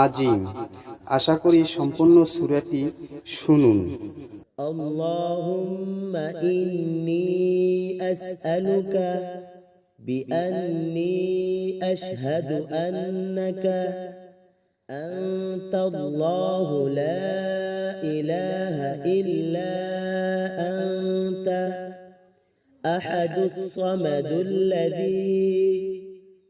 আজিম আশা করি সম্পূর্ণ সুরাটি শুনুন اللهم إني أسألك بأني أشهد أنك أنت الله لا إله إلا أنت أحد الصمد الذي